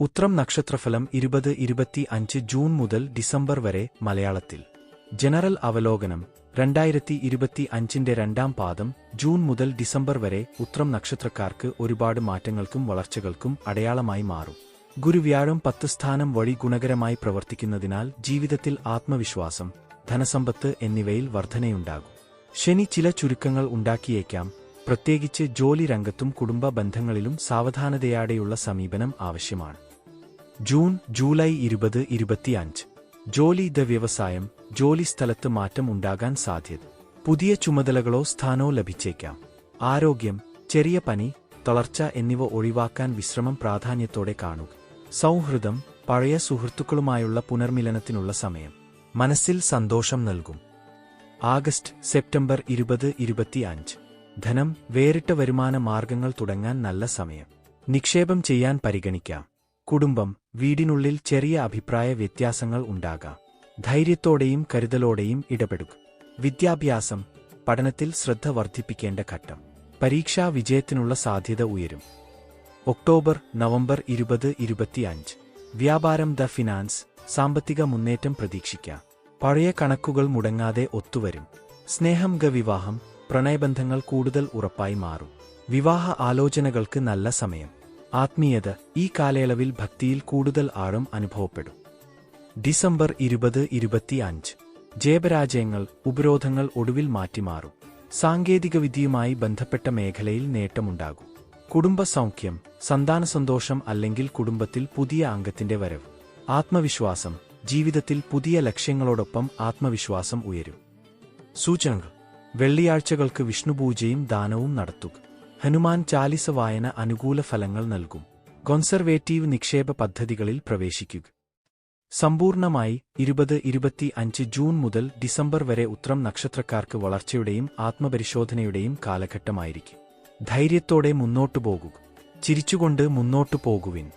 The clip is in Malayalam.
ഉത്രം നക്ഷത്രഫലം ഇരുപത് ഇരുപത്തി അഞ്ച് ജൂൺ മുതൽ ഡിസംബർ വരെ മലയാളത്തിൽ. ജനറൽ അവലോകനം രണ്ടായിരത്തി ഇരുപത്തി അഞ്ചിന്റെ രണ്ടാം പാദം ജൂൺ മുതൽ ഡിസംബർ വരെ ഉത്രം നക്ഷത്രക്കാർക്ക് ഒരുപാട് മാറ്റങ്ങൾക്കും വളർച്ചകൾക്കും അടയാളമായി മാറും. ഗുരുവ്യാഴം പത്ത് സ്ഥാനം വഴി ഗുണകരമായി പ്രവർത്തിക്കുന്നതിനാൽ ജീവിതത്തിൽ ആത്മവിശ്വാസം ധനസമ്പത്ത് എന്നിവയിൽ വർധനയുണ്ടാകും. ശനി ചില ചുരുക്കങ്ങൾ ഉണ്ടാക്കിയേക്കാം. പ്രത്യേകിച്ച് ജോലി രംഗത്തും കുടുംബ ബന്ധങ്ങളിലും സാവധാനതയാടെയുള്ള സമീപനം ആവശ്യമാണ്. ജൂൺ ജൂലൈ ഇരുപത് ഇരുപത്തിയഞ്ച്. ജോലി ദ വ്യവസായം ജോലി സ്ഥലത്ത് മാറ്റം ഉണ്ടാകാൻ സാധ്യത. പുതിയ ചുമതലകളോ സ്ഥാനോ ലഭിച്ചേക്കാം. ആരോഗ്യം ചെറിയ പനി തളർച്ച എന്നിവ ഒഴിവാക്കാൻ വിശ്രമം പ്രാധാന്യത്തോടെ കാണുക. സൗഹൃദം പഴയ സുഹൃത്തുക്കളുമായുള്ള പുനർമിലനത്തിനുള്ള സമയം. മനസ്സിൽ സന്തോഷം നൽകും. ആഗസ്റ്റ് സെപ്റ്റംബർ ഇരുപത് ഇരുപത്തിയഞ്ച്. ധനം വേറിട്ട വരുമാന മാർഗങ്ങൾ തുടങ്ങാൻ നല്ല സമയം. നിക്ഷേപം ചെയ്യാൻ പരിഗണിക്കാം. കുടുംബം വീടിനുള്ളിൽ ചെറിയ അഭിപ്രായ വ്യത്യാസങ്ങൾ ഉണ്ടാകാം. ധൈര്യത്തോടെയും കരുതലോടെയും ഇടപെടുക. വിദ്യാഭ്യാസം പഠനത്തിൽ ശ്രദ്ധ വർദ്ധിപ്പിക്കേണ്ട ഘട്ടം. പരീക്ഷാ വിജയത്തിനുള്ള സാധ്യത ഉയരും. ഒക്ടോബർ നവംബർ ഇരുപത് ഇരുപത്തിയഞ്ച്. വ്യാപാരം ദ ഫിനാൻസ് സാമ്പത്തിക മുന്നേറ്റം പ്രതീക്ഷിക്കാം പഴയ കണക്കുകൾ മുടങ്ങാതെ ഒത്തുവരും. സ്നേഹം ഗ വിവാഹം പ്രണയബന്ധങ്ങൾ കൂടുതൽ ഉറപ്പായി മാറും. വിവാഹ ആലോചനകൾക്ക് നല്ല സമയം. ആത്മീയത ഈ കാലയളവിൽ ഭക്തിയിൽ കൂടുതൽ ആഴം അനുഭവപ്പെടും. ഡിസംബർ ഇരുപത് ഇരുപത്തിയഞ്ച്. ജയപരാജയങ്ങൾ ഉപരോധങ്ങൾ ഒടുവിൽ മാറ്റിമാറും. സാങ്കേതികവിദ്യയുമായി ബന്ധപ്പെട്ട മേഖലയിൽ നേട്ടമുണ്ടാകും. കുടുംബ സൗഖ്യം സന്താന സന്തോഷം അല്ലെങ്കിൽ കുടുംബത്തിൽ പുതിയ അംഗത്തിന്റെ വരവ്. ആത്മവിശ്വാസം ജീവിതത്തിൽ പുതിയ ലക്ഷ്യങ്ങളോടൊപ്പം ആത്മവിശ്വാസം ഉയരും. സൂചനകൾ. വെള്ളിയാഴ്ചകൾക്ക് വിഷ്ണുപൂജയും ദാനവും നടത്തുക. ഹനുമാൻ ചാലിസ വായന അനുകൂല ഫലങ്ങൾ നൽകും. കോൺസർവേറ്റീവ് നിക്ഷേപ പദ്ധതികളിൽ പ്രവേശിക്കുക. സമ്പൂർണമായി ഇരുപത് ഇരുപത്തി അഞ്ച് ജൂൺ മുതൽ ഡിസംബർ വരെ ഉത്രം നക്ഷത്രക്കാർക്ക് വളർച്ചയുടെയും ആത്മപരിശോധനയുടെയും കാലഘട്ടമായിരിക്കും. ധൈര്യത്തോടെ മുന്നോട്ടു പോകുക. ചിരിച്ചുകൊണ്ട് മുന്നോട്ടു പോകുവിൻ.